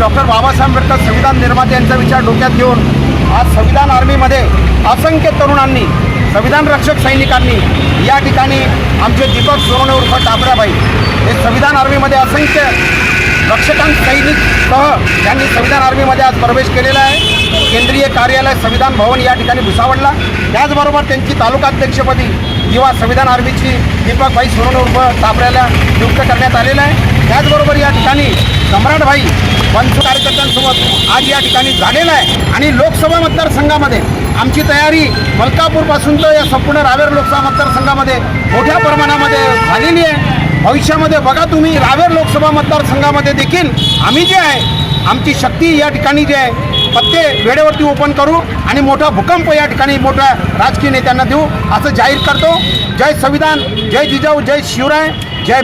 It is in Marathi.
डॉक्टर बाबासाहेब आंबेडकर संविधान निर्माते यांचा विचार डोक्यात घेऊन आज संविधान आर्मीमध्ये असंख्य तरुणांनी संविधान रक्षक सैनिकांनी या ठिकाणी आमचे दीपक सोनवणे उर्फ टापराबाई हे संविधान आर्मीमध्ये असंख्य रक्षकां सैनिकसह त्यांनी संविधान आर्मीमध्ये आज प्रवेश केलेला आहे. केंद्रीय कार्यालय संविधान भवन या ठिकाणी भुसावडला त्याचबरोबर त्यांची तालुकाध्यक्षपदी युवा संविधान आर्मीची दीपकभाई सोनवणे उर्फ तापऱ्याला नियुक्त करण्यात आलेलं आहे. त्याचबरोबर या ठिकाणी सम्राटभाई पंच कार्यकर्त्यांसोबत आज या ठिकाणी झालेलं आहे. आणि लोकसभा मतदारसंघामध्ये आमची तयारी मलकापूरपासून तर या संपूर्ण रावेर लोकसभा मतदारसंघामध्ये मोठ्या प्रमाणामध्ये झालेली आहे. भविष्यामध्ये बघा तुम्ही रावेर लोकसभा मतदारसंघामध्ये देखील आम्ही जे आहे आमची शक्ती या ठिकाणी जे आहे पत्ते वेळेवरती ओपन करू आणि मोठा भूकंप या ठिकाणी मोठ्या राजकीय नेत्यांना देऊ असं जाहीर करतो. जय संविधान जय जिजाऊ जय शिवराय जय